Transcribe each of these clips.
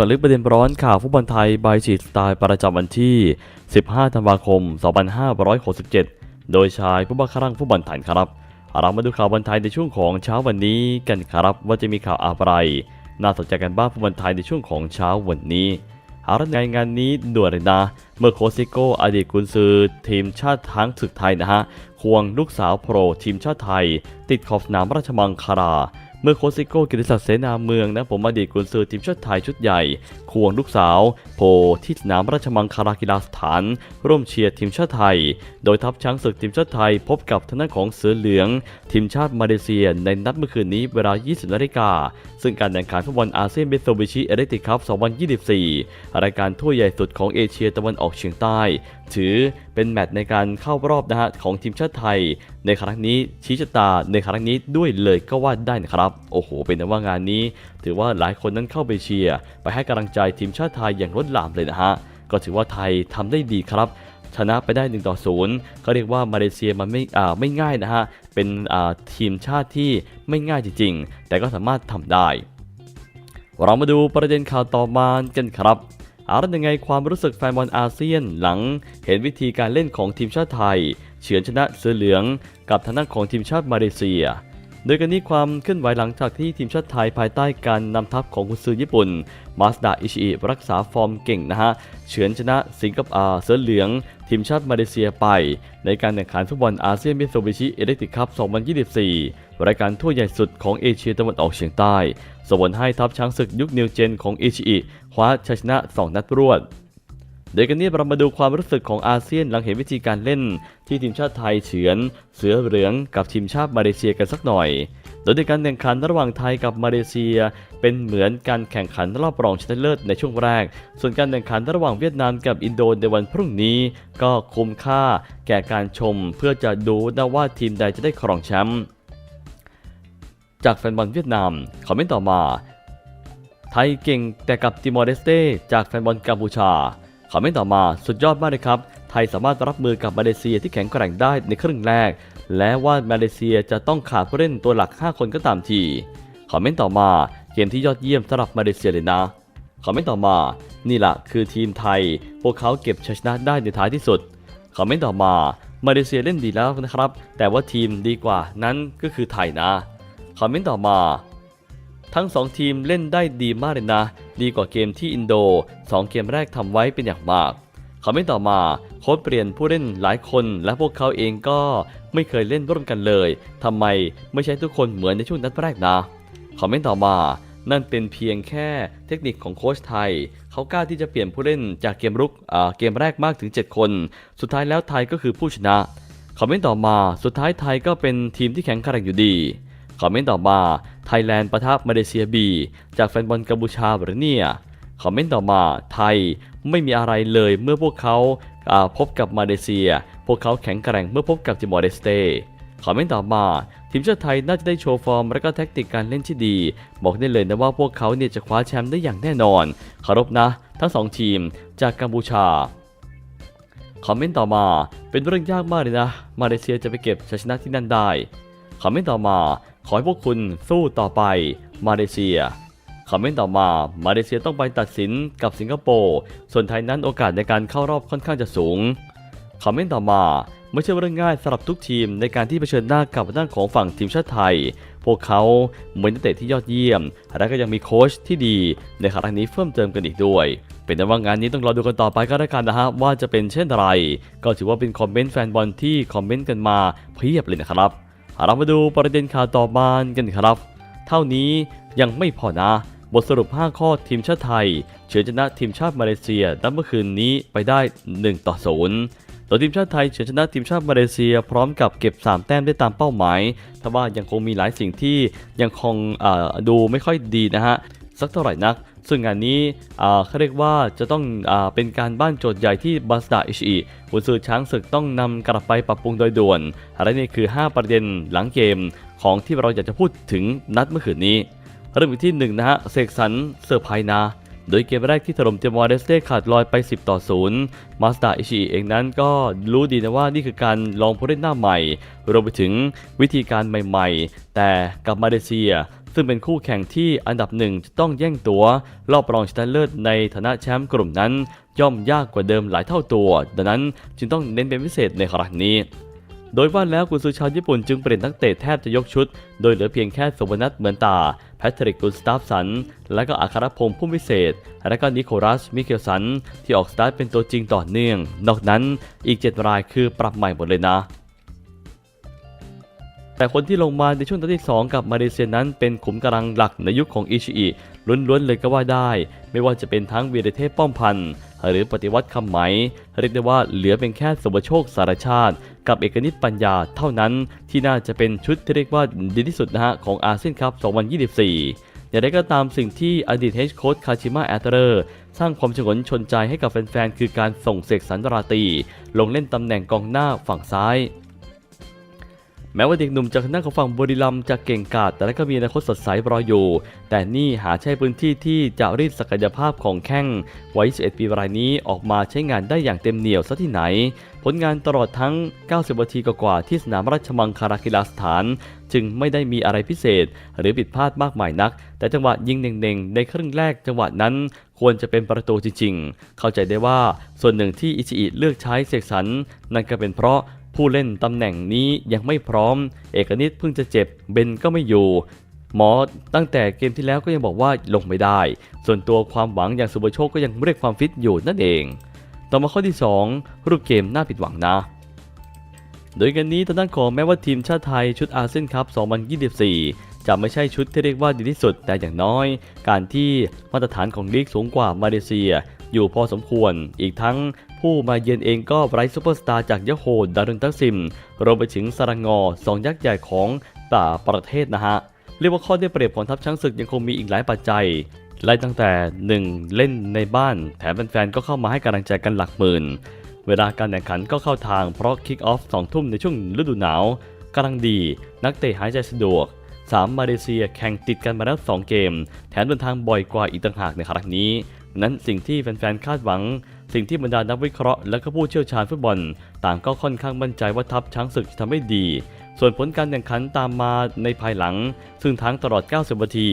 จาะลึกประเด็นร้อนข่าวฟุตบอลไทย บายจีสไตล์ประจำวันที่ 15 ธันวาคม 2567 โดยชายผู้บังคับฟุตบอลไทยครับ เรามาดูข่าวบอลไทยในช่วงของเช้าวันนี้กันครับว่าจะมีข่าวอะไร น่าสนใจกันบ้างฟุตบอลไทยในช่วงของเช้าวันนี้หารังงานนี้ด่วนเลยนะ เมื่อโคซิโก้อดีตกุนซือ ทีมชาติทั้งศึกไทยนะฮะ ควงลูกสาวโปรทีมชาติไทย ติดขอบสนามราชมังคลา เมื่อโคซิโก้กิติศักดิ์เสนาเมืองนะผมอดีตกุนซือทีมชาติไทยชุดใหญ่ควงลูกสาวโผล่ที่สนามราชมังคลากีฬาสถาน ร่วมเชียร์ทีมชาติไทย โดยทัพช้างศึกทีมชาติไทยพบกับทางด้านของเสือเหลือง ทีมชาติมาเลเซียในนัดเมื่อคืนนี้เวลา 20นาฬิกาซึ่งการแข่งขันฟุตบอลอาเซียนเบสโซบิชิเอเดติคัพ2024 รายการทั่วใหญ่สุดของเอเชียตะวันออกเฉียงใต้ ถือเป็นแมตช์ในการเข้ารอบนะฮะของทีมชาติไทย ในครั้งนี้ชี้ชะตาในครั้งนี้ด้วยเลยก็ว่าได้นะครับ โอ้โห เป็นว่างานนี้ ถือว่าหลายคนนั้นเข้าไปเชียร์ไปให้กำลังใจจทีมชาติไทยอย่างล้นหลามเลยนะฮะ ก็ถือว่าไทยทำได้ดีครับ ชนะไปได้1ต่อ0ก็เรียกว่ามาเลเซียมันไม่อ่าไม่ง่ายนะฮะ เป็นอ่าทีมชาติที่ไม่ง่ายจริงๆ แต่ก็สามารถทำได้ เรามาดูประเด็นข่าวต่อมากันครับอารันยังไงความรู้สึกแฟนบอลอาเซียนหลังเห็นวิธีการเล่นของทีมชาติไทย เฉือนชนะเสือเหลืองกับทางด้านของทีมชาติมาเลเซีย โดยกันนี้ความเคลื่อนไหวหลังจากที่ทีมชาติไทยภายใต้การนำทัพของกุนซือญี่ปุ่น มาสดาอิชิอิรักษาฟอร์มเก่งนะฮะ เฉือนชนะสิงคโปร์เสือเหลือง ทีมชาติมาเลเซียไป ในการแข่งขันฟุตบอลอาเซียนมิโซบิชิเอเล็กติคัพ 2024 รายการทั่วใหญ่สุดของเอเชียตะวันออกเฉียงใต้ส่งผลให้ทัพช้างศึกยุคนิวเจนของอิชิอิคว้าชัยชนะ 2 นัดรวด โดยกันนี้เรามาดูความรู้สึกของอาเซียนหลังเห็นวิธีการเล่น ที่ทีมชาติไทยเฉือน เสือเหลืองกับทีมชาติมาเลเซียกันสักหน่อย โดยในการแข่งขันระหว่างไทยกับมาเลเซีย เป็นเหมือนการแข่งขันรอบรองชนะเลิศในช่วงแรก ส่วนการแข่งขันระหว่างเวียดนามกับอินโดในวันพรุ่งนี้ ก็คุ้มค่าแก่การชมเพื่อจะดูนะว่าทีมใดจะได้ครองแชมป์จากแฟนบอลเวียดนามคอมเมนต์ต่อมา ไทยเก่งแต่กับติมอร์เดสเตจากแฟนบอลกัมพูชา คอมเมนต์ต่อมาสุดยอดมากเลยครับ ไทยสามารถรับมือกับมาเลเซียที่แข็งแกร่งได้ในครึ่งแรก และว่ามาเลเซียจะต้องขาดผู้เล่นตัวหลัก 5 คนก็ตามที คอมเมนต์ต่อมา เกมที่ยอดเยี่ยมสำหรับมาเลเซียเลยนะ คอมเมนต์ต่อมา นี่แหละคือทีมไทย พวกเขาเก็บชัยชนะได้ในท้ายที่สุด คอมเมนต์ต่อมา มาเลเซียเล่นดีแล้วนะครับ แต่ว่าทีมดีกว่านั้นก็คือไทยนะ คอมเมนต์ต่อมา ทั้ง 2 ทีมเล่นได้ดีมากเลยนะ ดีกว่าเกมที่อินโด 2 เกมแรกทำไว้เป็นอย่างมากคอมเมนต์ต่อมาโค้ชเปลี่ยนผู้เล่นหลายคน และพวกเขาเองก็ไม่เคยเล่นร่วมกันเลยทำไมไม่ใช่ทุกคนเหมือนในช่วงนัดแรกนะคอมเมนต์ต่อมานั่นเป็นเพียงแค่เทคนิคของโค้ชไทย เขากล้าที่จะเปลี่ยนผู้เล่นจากเกมรุกอ่าเกมแรกมากถึง 7 คน สุดท้ายแล้วไทยก็คือผู้ชนะ คอมเมนต์ต่อมา สุดท้ายไทยก็เป็นทีมที่แข็งแกร่งอยู่ดี คอมเมนต์ต่อมา ไทยแลนด์ประทะมาเลเซียบี จากแฟนบอลกัมพูชาหรือเนี่ยคอมเมนต์ต่อมาไทยไม่มีอะไรเลยเมื่อพวกเขาาพบกับมาเลเซีย พวกเขาแข็งแกร่งเมื่อพบกับจิมอร์เดสเตคอมเมนต์ต่อมา ทีมชาติไทยน่าจะได้โชว์ฟอร์ม และก็แท็กติกการเล่นที่ดี บอกได้เลยนะว่าพวกเขาเนี่ยจะคว้าแชมป์ได้อย่างแน่นอนคารพนะ ทั้งสองทีมจากกัมพูชาคอมเมนต์ต่อมาเป็นเรื่องยากมากเลยนะ มาเลเซียจะไปเก็บชัยชนะที่นั่นได้คอมเมนต์ต่อมา ขอให้พวกคุณสู้ต่อไปมาเลเซียคอมเมนต์ต่อมา มาเลเซียต้องไปตัดสินกับสิงคโปร์ ส่วนไทยนั้นโอกาสในการเข้ารอบค่อนข้างจะสูง คอมเมนต์ต่อมา ไม่ใช่เรื่องง่ายสำหรับทุกทีมในการที่เผชิญหน้ากับด้านของฝั่งทีมชาติไทย พวกเขาเหมือนนักเตะที่ยอดเยี่ยม และก็ยังมีโค้ชที่ดี ในครั้งนี้เพิ่มเติมกันอีกด้วย เป็นแต่ว่างานนี้ต้องรอดูกันต่อไปก็แล้วกันนะฮะว่าจะเป็นเช่นไร ก็ถือว่าเป็นคอมเมนต์แฟนบอลที่คอมเมนต์กันมาเพียบเลยนะครับ เรามาดูประเด็นข่าวต่อมากันครับ เท่านี้ยังไม่พอนะ บทสรุป 5 ข้อทีมชาติไทยเฉือนชนะทีมชาติมาเลเซียนัดเมื่อคืนนี้ไปได้ 1 ต่อ 0 โดยทีมชาติไทยเฉือนชนะทีมชาติมาเลเซีย พร้อมกับเก็บ 3 แต้มได้ตามเป้าหมายทว่ายังคงมีหลายสิ่งที่ยังคงดูไม่ค่อยดีนะฮะสักเท่าไหร่นัก ซึ่งงานนี้เขาเรียกว่าจะต้องอเป็นการบ้านโจทย์ใหญ่ที่บาสดาอิชิกุนซือช้างศึกต้องนำกลับไปปรับปรุงโดยด่วนและนี่คือ 5 ประเด็นหลังเกมของที่เราอยากจะพูดถึงนัดเมื่อคืนนี้ เริ่มที่ที่หนึ่งนะฮะเสกสรรเซอร์ไพรส์นะโดยเกมแรกที่ถล่มเจมอร์เดสเต้ขาดลอยไป 10 ต่อ 0 มาสตาอิชิเองนั้นก็รู้ดีนะว่านี่คือการลองผู้เล่นหน้าใหม่ รวมไปถึงวิธีการใหม่ๆ แต่กับมาเลเซีย ซึ่งเป็นคู่แข่งที่อันดับหนึ่งจะต้องแย่งตัว รอบรองชนะเลิศในฐานะแชมป์กลุ่มนั้น ย่อมยากกว่าเดิมหลายเท่าตัว ดังนั้นจึงต้องเน้นเป็นพิเศษในครั้งนี้โดยว่าแล้วกุนซือชาวญี่ปุ่นจึงเปลี่ยนนักเตะแทบจะยกชุด โดยเหลือเพียงแค่สมนัทเหมือนตา แพทริกกุนสตาฟสัน และก็อัครพงศ์ผู้พิเศษ และก็นิโคลัส มิเคลสัน ที่ออกสตาร์ทเป็นตัวจริงต่อเนื่อง นอกนั้นอีก 7 รายคือปรับใหม่หมดเลยนะ แต่คนที่ลงมาในช่วงตอนที่ 2 กับมาเลเซียนั้นเป็นขุมกำลังหลักในยุคของอิชิอิล้วนๆเลยก็ว่าได้ ไม่ว่าจะเป็นทั้งเวีรเทพป้อมพันธ์หรือปฏิวัติคำไหม เรียกได้ว่าเหลือเป็นแค่สุบโชคสารชาติ กับเอกนิตปัญญาเท่านั้นที่น่าจะเป็นชุดที่เรียกว่าดีที่สุดนะฮะของอาเซียนคัพ2024อย่างไรก็ตามสิ่งที่อดีตเฮดโค้ชคาชิมะแอตเตอร์สร้างความชงนชนใจให้กับแฟนๆ คือการส่งเสกสรรราตี ลงเล่นตำแหน่งกองหน้าฝั่งซ้าย แม้ว่าเด็กหนุ่มจากคณะของฝั่งบุรีรัมย์จะเก่งกาจแต่ก็มีอนาคตสดใสรออยู่ แต่นี่หาใช่พื้นที่ที่จะรีดศักยภาพของแข้งวัย11ปีรายนี้ออกมาใช้งานได้อย่างเต็มเหนี่ยวซะที่ไหน ผลงานตลอดทั้ง 90 นาทีกว่าๆที่สนามราชมังคลากีฬาสถาน จึงไม่ได้มีอะไรพิเศษ หรือผิดพลาดมากมายนัก แต่จังหวะยิงเน่งๆ ในครึ่งแรกจังหวะนั้นควรจะเป็นประตูจริงๆ เข้าใจได้ว่าส่วนหนึ่งที่อิชิอิเลือกใช้เสกสรรนั่นก็เป็นเพราะ ผู้เล่นตำแหน่งนี้ยังไม่พร้อม เอกนิตเพิ่งจะเจ็บ เบนก็ไม่อยู่ หมอตั้งแต่เกมที่แล้วก็ยังบอกว่าลงไม่ได้ ส่วนตัวความหวังอย่างสุบโชคก็ยังเรียกความฟิตอยู่นั่นเอง ต่อมาข้อที่ 2 รูปเกมน่าผิดหวังนะ โดยกันนี้ทางด้านของแม้ว่าทีมชาติไทยชุดอาเซียนคัพ 2024จะไม่ใช่ชุดที่เรียกว่าดีที่สุดแต่อย่างน้อย การที่มาตรฐานของลีกสูงกว่ามาเลเซีย อยู่พอสมควร อีกทั้ง ผู้มาเยือนเองก็ไร้ซูเปอร์สตาร์จากยะโฮดารุนตักซิม รวมไปถึงสรังงอสองยักษ์ใหญ่ของต่างประเทศนะฮะ เรียกว่าข้อได้เปรียบของทัพช้างศึกยังคงมีอีกหลายปัจจัยไล่ตั้งแต่ 1. เล่นในบ้าน แถมแฟนๆก็เข้ามาให้กำลังใจกันหลักหมื่น เวลาการแข่งขันก็เข้าทางเพราะคิกออฟ2ทุ่มในช่วงฤดูหนาวกำลังดี นักเตะหายใจสะดวก 3. มาเลเซียแข่งติดกันมาแล้ว2เกม แถมเดินทางบ่อยกว่าอีกต่างหากในครั้งนี้ นั้นสิ่งที่แฟนๆคาดหวัง สิ่งที่บรรดานักวิเคราะห์และก็ผู้เชี่ยวชาญฟุตบอล ต่างก็ค่อนข้างมั่นใจว่าทัพช้างศึกจะทำได้ดี ส่วนผลการแข่งขันตามมาในภายหลัง ซึ่งทั้งตลอด 90 นาที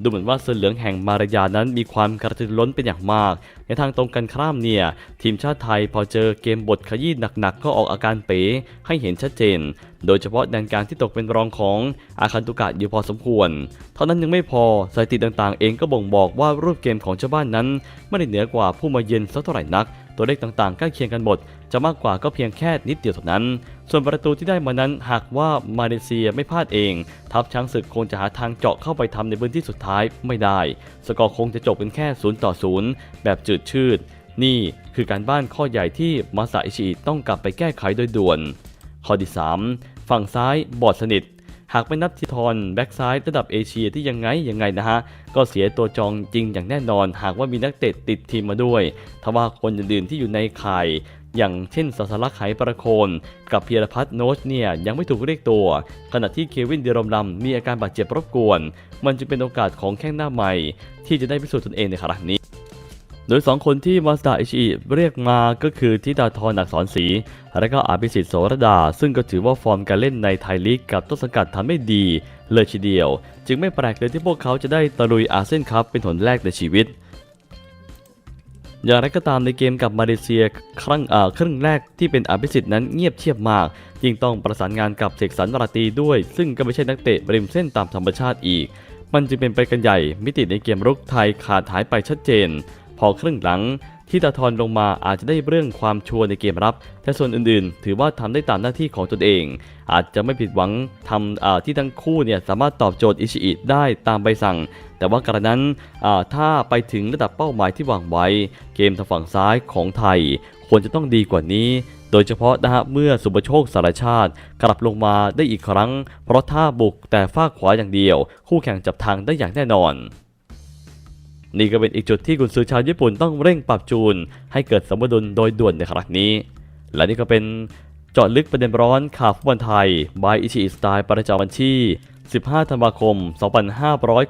ดูเหมือนว่าเสือเหลืองแห่งมารยานั้นมีความกระตือรือร้นเป็นอย่างมาก ในทางตรงกันข้ามเนี่ย ทีมชาติไทยพอเจอเกมบทขยี้หนักๆ ก็ออกอาการเป๋ให้เห็นชัดเจน โดยเฉพาะแดนกลางที่ตกเป็นรองของอาคันตุกะอยู่พอสมควร เท่านั้นยังไม่พอสถิติต่างๆ เองก็บ่งบอกว่ารูปเกมของเจ้าบ้านนั้น ไม่ได้เหนือกว่าผู้มาเยือนสักเท่าไหร่นัก ตัวเลขต่างๆใกล้เคียงกันหมด จะมากกว่าก็เพียงแค่นิดเดียวเท่านั้น ส่วนประตูที่ได้มานั้นหากว่ามาเลเซียไม่พลาดเอง ทัพช้างศึกคงจะหาทางเจาะเข้าไปทำในพื้นที่สุดท้ายไม่ได้ สกอร์คงจะจบเป็นแค่0ต่อ0แบบจืดชืด นี่คือการบ้านข้อใหญ่ที่มาซาอิชิต้องกลับไปแก้ไขโดยด่วน ข้อที่ 3 ฝั่งซ้ายบอดสนิท หากไม่นับทิทอนแบ็กซ้ายระดับเอเชียที่ยังไงยังไงนะฮะ ก็เสียตัวจองจริงอย่างแน่นอน หากว่ามีนักเตะติดทีมมาด้วยทว่าคนอื่นที่อยู่ในข่ายอย่างเช่นสัสลักไหประโคน กับเพียรพัฒน์โนชเนี่ยยังไม่ถูกเรียกตัว ขณะที่เควินเดรมลัมมีอาการบาดเจ็บรบกวน มันจึงเป็นโอกาสของแข้งหน้าใหม่ ที่จะได้พิสูจน์ตนเองในครั้งนี้ โดย 2 คนที่มาสตาอิชิเรียกมาก็คือทิดาทรอักษรศรีและก็อาภิสิทธิ์โสรดา ซึ่งก็ถือว่าฟอร์มการเล่นในไทยลีกกับต้นสังกัดทำไม่ดี เลยทีเดียว จึงไม่แปลกเลยที่พวกเขาจะได้ตะลุยอาเซียนคัพเป็นหนแรกในชีวิตอย่างไรก็ตามในเกมกับมาเลเซียครั้งครึ่งแรกที่เป็นอภิสิทธิ์นั้นเงียบเชียบมากยิ่งต้องประสานงานกับเสกสรรราตีด้วย ซึ่งก็ไม่ใช่นักเตะริมเส้นตามธรรมชาติอีก มันจึงเป็นไปกันใหญ่มิติในเกมรุกไทยขาดหายไปชัดเจน พอครึ่งหลังที่ตาทอนลงมาอาจจะได้เรื่องความชัวร์ในเกมรับ แต่ส่วนอื่นๆ ถือว่าทำได้ตามหน้าที่ของตนเอง อาจจะไม่ผิดหวังทำที่ทั้งคู่เนี่ยสามารถตอบโจทย์อิชิอิได้ตามใบสั่ง แต่ว่ากระนั้นถ้าไปถึงระดับเป้าหมายที่วางไว้ เกมทางฝั่งซ้ายของไทย ควรจะต้องดีกว่านี้ โดยเฉพาะนะฮะเมื่อสุปโชคสารชาติ กลับลงมาได้อีกครั้ง เพราะถ้าบุกแต่ฟาขวาอย่างเดียว คู่แข่งจับทางได้อย่างแน่นอน นี่ก็เป็นอีกจุดที่กุนซือชาวญี่ปุ่นต้องเร่งปรับจูน ให้เกิดสมดุลโดยด่วนในครั้งนี้ และนี่ก็เป็นเจาะลึกประเด็นร้อนข่าวฟุตบอลไทยบายอิชิอิสไตล์ประจำวันที่ 15 ธันวาคม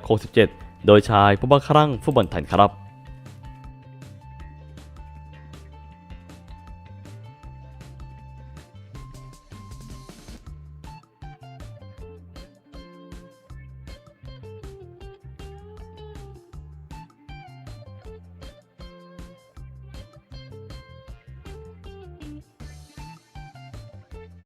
2567 โดยชายผู้บังคับฟุตบอลไทยครับ